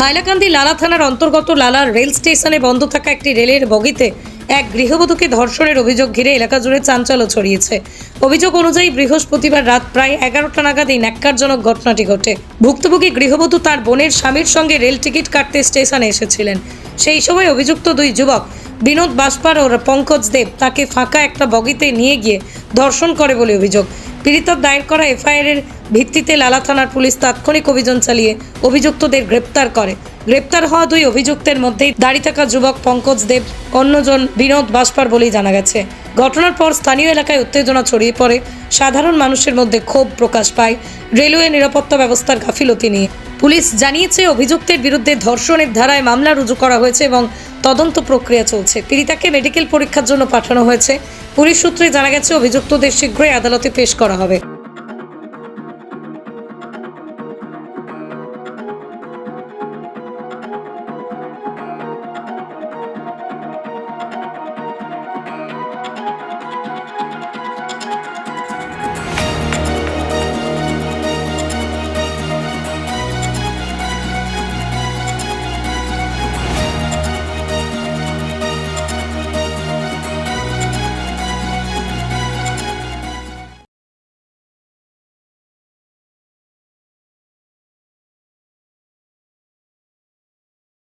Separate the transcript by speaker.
Speaker 1: হাইলাকান্দি লালা থানার অন্তর্গত লালা রেল স্টেশনে বন্ধ থাকা একটি রেলের বগিতে এক গৃহবধূকে ধর্ষণের অভিযোগ ঘিরে এলাকা জুড়ে চাঞ্চল্য ছড়িয়েছে। অভিযোগ অনুযায়ী বৃহস্পতিবার রাত প্রায় এগারোটা নাগাদ এই ন্যাক্কারজনক ঘটনাটি ঘটে। ভুক্তভোগী গৃহবধূ তার বোনের স্বামীর সঙ্গে রেল টিকিট কাটতে স্টেশনে এসেছিলেন। সেই সময় অভিযুক্ত দুই যুবক বিনোদ বাসপার ও পঙ্কজ দেব তাকে ফাঁকা একটা বগিতে নিয়ে গিয়ে ধর্ষণ করে বলে অভিযোগ। পীড়িতর দায়ের করা এফআইআর এর ভিত্তিতে লালা থানার পুলিশ তাৎক্ষণিক অভিযান চালিয়ে অভিযুক্তদের গ্রেপ্তার করে। গ্রেপ্তার হওয়া দুই অভিযুক্তের মধ্যেই দাঁড়িয়ে থাকা যুবক পঙ্কজ দেব, অন্যজন বিনোদ বাসপার বলেই জানা গেছে। ঘটনার পর স্থানীয় এলাকায় উত্তেজনা ছড়িয়ে পড়ে। সাধারণ মানুষের মধ্যে ক্ষোভ প্রকাশ পায়। রেলওয়ে নিরাপত্তা ব্যবস্থার গাফিলতি নিয়ে। পুলিশ জানিয়েছে, অভিযুক্তের বিরুদ্ধে ধর্ষণের ধারায় মামলা রুজু করা হয়েছে এবং তদন্ত প্রক্রিয়া চলছে। পীড়িতাকে মেডিকেল পরীক্ষার জন্য পাঠানো হয়েছে। পুলিশ সূত্রে জানা গেছে অভিযুক্তদের শীঘ্রই আদালতে পেশ করা হবে।